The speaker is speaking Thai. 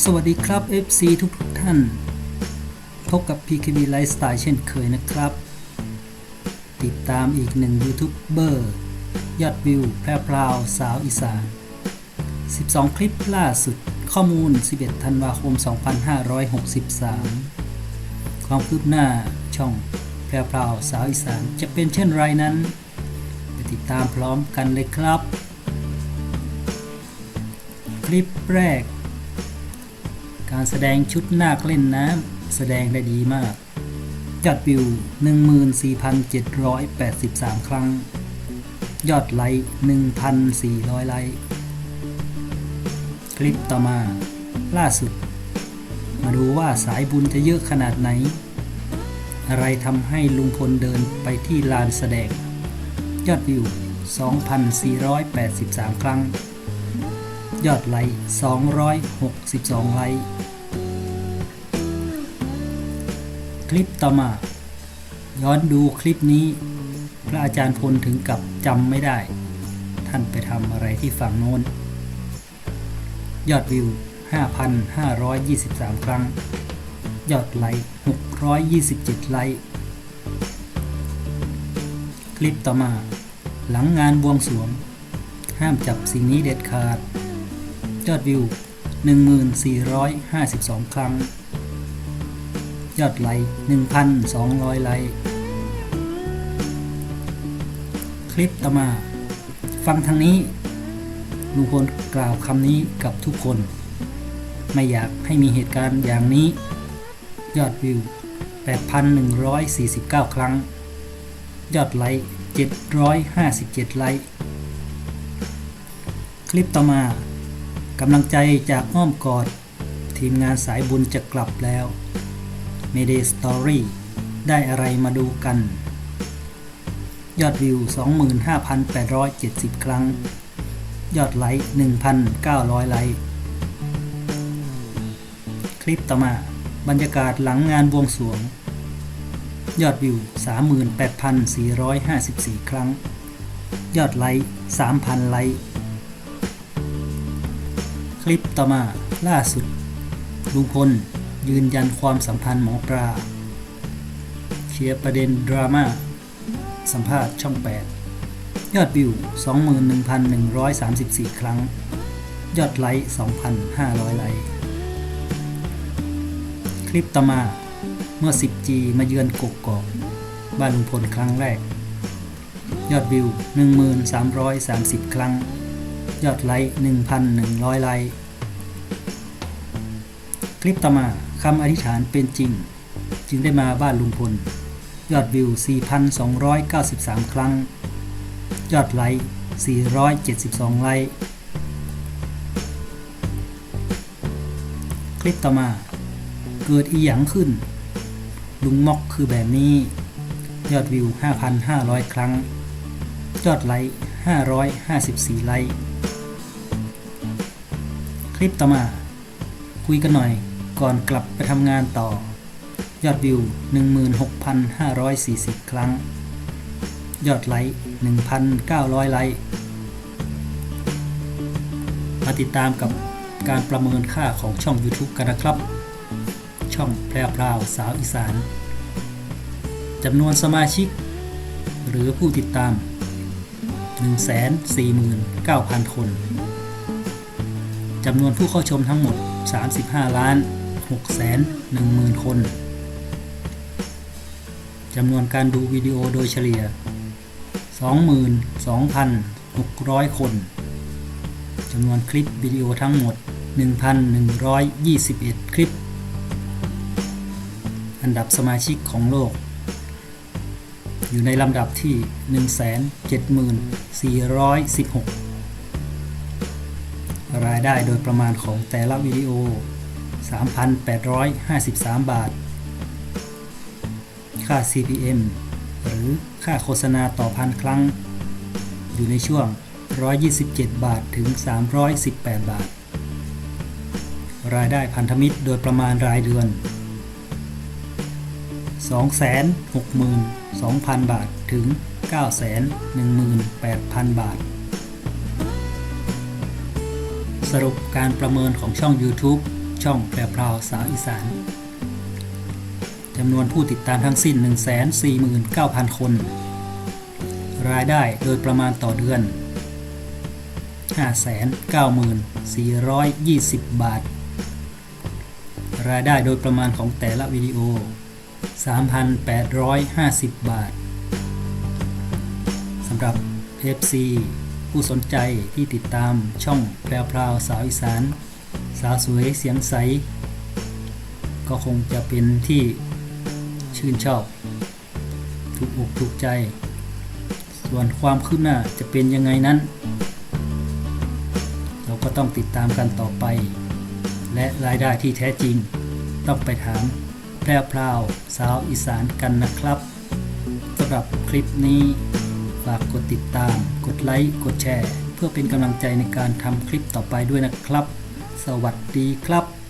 สวัสดีครับ FC ทุกทุกท่าน พบกับ PKB Lifestyle เช่นเคยนะครับ ติดตามอีกหนึ่งยูทูบเบอร์ยอดวิว แพร่พราวสาวอีสาน 12 คลิปล่าสุดข้อมูล 11 ธันวาคม 2563 ความคืบหน้าช่องแพร่พราวสาวอีสาน จะเป็นเช่นไรนั้น ไปติดตามพร้อมกันเลยครับ คลิปแรก การแสดงชุดนาคเล่นน้ำแสดงได้ดีมาก ยอดวิว 14,783 ครั้ง ยอดไลค์1,400 ไลค์คลิปต่อมา ล่าสุด มาดูว่าสายบุญจะเยอะขนาดไหน อะไรทำให้ลุงพลเดินไปที่ลานแสดง ยอดวิว 2,483 ครั้ง ยอดไลค์262 ไลค์ คลิปต่อมา ย้อนดูคลิปนี้ พระอาจารย์พลถึงกับจำไม่ได้ ท่านไปทำอะไรที่ฝั่งโน้น ยอดวิว 5,523 ครั้ง ยอดไลค์627 ไลค์ คลิปต่อมา หลังงานบวงสรวง ห้ามจับสิ่งนี้เด็ดขาด ยอดวิว 1452 ครั้ง ยอดไลค์1,200 ไลค์ คลิปต่อมา ฟังทางนี้ลุงพลกล่าวคำนี้กับทุกคน ไม่อยากให้มีเหตุการณ์อย่างนี้ ยอดวิว 8,149 ครั้ง ยอดไลค์757 ไลค์ คลิปต่อมา กำลังใจจากอ้อมกอด ทีมงานสายบุญจะกลับแล้ว Mayday Story ได้อะไรมาดูกัน ยอดวิว 25,870 ครั้ง ยอดไลค์1,900 ไลค์คลิปต่อมาบรรยากาศหลังงานบวงสรวง ยอดวิว 38,454 ครั้ง ยอดไลค์3,000 ไลค์ คลิปต่อมาล่าสุด ลุงพล ยืนยันความสัมพันธ์หมอปลาเคลียร์ประเด็นดราม่าสัมภาษณ์ช่อง 8 ยอดวิว 21,134 ครั้ง ยอดไลค์ 2,500 ไลค์คลิปต่อมาเมื่อ 10G มาเยือนกกอกบ้านลุงพลครั้งแรก ยอดวิว 1330 ครั้ง ยอดไลค์1,100 ไลค์ คลิปต่อมาคำอธิษฐานเป็นจริง จึงได้มาบ้านลุงพล ยอดวิว 4,293 ครั้ง ยอดไลค์ 472 ไลค์ คลิปต่อมา เกิดอีหยังขึ้น ลุงมอกคือแบบนี้ ยอดวิว 5,500 ครั้ง ยอดไลค์554 ไลค์ ลิปต่อมา คุยกันหน่อยก่อนกลับไปทำงานต่อ ยอดวิว 16,540 ครั้ง ยอดไลค์ 1,900 ไลค์มาติดตามกับการประเมินค่าของช่อง YouTube กันนะครับ ช่องแพรวพราวสาวอีสานจำนวนสมาชิก หรือผู้ติดตาม 149,000 คน จำนวนผู้เข้าชมทั้งหมด 35 ล้าน6แสน1หมื่นคน จำนวนการดูวิดีโอโดยเฉลี่ย 22,600 คน จำนวนคลิปวิดีโอทั้งหมด 1,121 คลิป อันดับสมาชิกของโลก อยู่ในลำดับที่ 174,416 รายได้โดยประมาณของแต่ละวิดีโอ 3,853 บาท ค่า CPM หรือค่าโฆษณาต่อพันครั้ง อยู่ในช่วง 127 บาทถึง 318 บาท รายได้พันธมิตรโดยประมาณรายเดือน 262,000 บาทถึง 918,000 บาท สรุปการประเมินของช่อง YouTube ช่องแพรพราวสาวอีสานจำนวนผู้ติดตามทั้งสิ้น 149,000 คน รายได้โดยประมาณต่อเดือน 594,420 บาท รายได้โดยประมาณของแต่ละวิดีโอ 3,850 บาทสำหรับ FC ผู้สนใจที่ติดตามช่องแพรวพราวสาวอีสาน สาวสวยเสียงใส ก็คงจะเป็นที่ชื่นชอบ ถูกอกถูกใจ ส่วนความคืบหน้าจะเป็นยังไงนั้น เราก็ต้องติดตามกันต่อไป และรายได้ที่แท้จริง ต้องไปถามแพรวพราวสาวอีสานกันนะครับสำหรับคลิปนี้ ฝากกดติดตาม กดไลค์ กดแชร์ เพื่อเป็นกำลังใจในการทำคลิปต่อไปด้วยนะครับ สวัสดีครับ